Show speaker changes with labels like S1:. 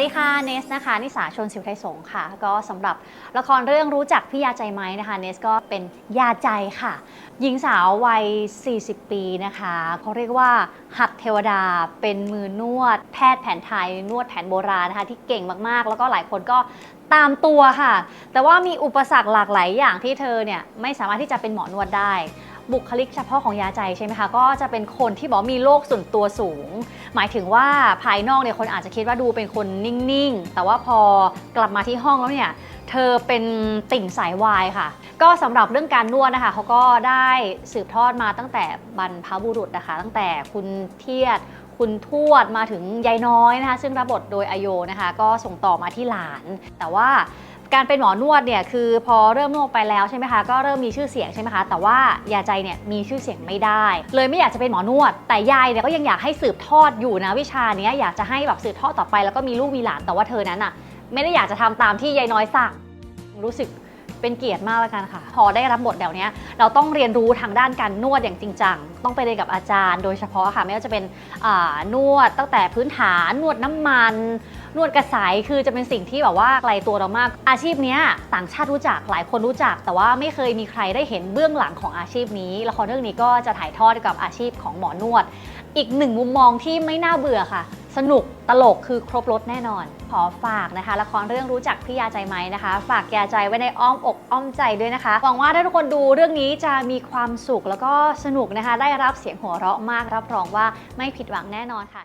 S1: ดีค่ะเนสนะคะนิสาชนสิวไทยสงค่ะ ก็สำหรับละครเรื่องรู้จักพี่ยาใจไหมนะคะเนสก็เป็นยาใจค่ะ หญิงสาววัย 40 ปีนะคะเขาเรียกว่า หัดเทวดาเป็นมือนวด แพทย์แผนไทยนวดแผนโบราณนะคะที่เก่งมากๆ แล้วก็หลายคนก็ตามตัวค่ะ แต่ว่ามีอุปสรรคหลากหลายอย่างที่เธอเนี่ยไม่สามารถที่จะเป็นหมอนวดได้ บุคลิกเฉพาะของยาใจใช่ไหมคะ ก็จะเป็นคนที่บอกมีโรคส่วนตัวสูง หมายถึงว่าภายนอกเนี่ยคนอาจจะคิดว่าดูเป็นคนนิ่งๆ แต่ว่าพอกลับมาที่ห้องแล้วเนี่ยเธอเป็นติ่งสายวายค่ะ ก็สำหรับเรื่องการนวดนะคะเขาก็ได้สืบทอดมาตั้งแต่บรรพบุรุษนะคะ ตั้งแต่คุณเทียดคุณทวดมาถึงยายน้อยนะคะ ซึ่งรับบทโดยอโยนะคะ ก็ส่งต่อมาที่หลาน แต่ว่า การเป็นหมอนวดเนี่ยคือพอเริ่มนวดไปแล้วใช่ไหมคะก็เริ่มมีชื่อเสียงใช่ไหมคะแต่ว่ายาใจเนี่ยมีชื่อเสียงไม่ได้ เลยไม่อยากจะเป็นหมอนวด แต่ยายเนี่ยก็ยังอยากให้สืบทอดอยู่นะวิชานี้อยากจะให้แบบสืบทอดต่อไปแล้วก็มีลูกมีหลานแต่ว่าเธอนั้นอะ ไม่ได้อยากจะทำตามที่ยายน้อยสั่งรู้สึก เป็นเกียรติมากแล้วกันค่ะ พอได้รับบทแบบเนี้เราต้องเรียนรู้ทางด้านการนวดอย่างจริงจังต้องไปเรียนกับอาจารย์ โดยเฉพาะค่ะไม่ว่าจะเป็นนวดตั้งแต่พื้นฐานนวดน้ำมัน นวดกระสายคือจะเป็นสิ่งที่แบบว่าไกลตัวเรามาก อาชีพนี้ต่างชาติรู้จักหลายคนรู้จัก แต่ว่าไม่เคยมีใครได้เห็นเบื้องหลังของอาชีพนี้ละครเรื่องนี้ก็จะถ่ายทอดกับอาชีพของหมอนวด อีกหนึ่งมุมมองที่ไม่น่าเบื่อค่ะ สนุกตลกคือครบรถแน่นอน ขอฝากนะคะ ละครเรื่องรู้จักพี่ยาใจไหมนะคะ ฝากยาใจไว้ในอ้อมอกอ้อมใจด้วยนะคะหวังว่าถ้าทุกคนดูเรื่องนี้จะมีความสุขแล้วก็สนุกนะคะ ได้รับเสียงหัวเราะมากรับรองว่าไม่ผิดหวังแน่นอนค่ะ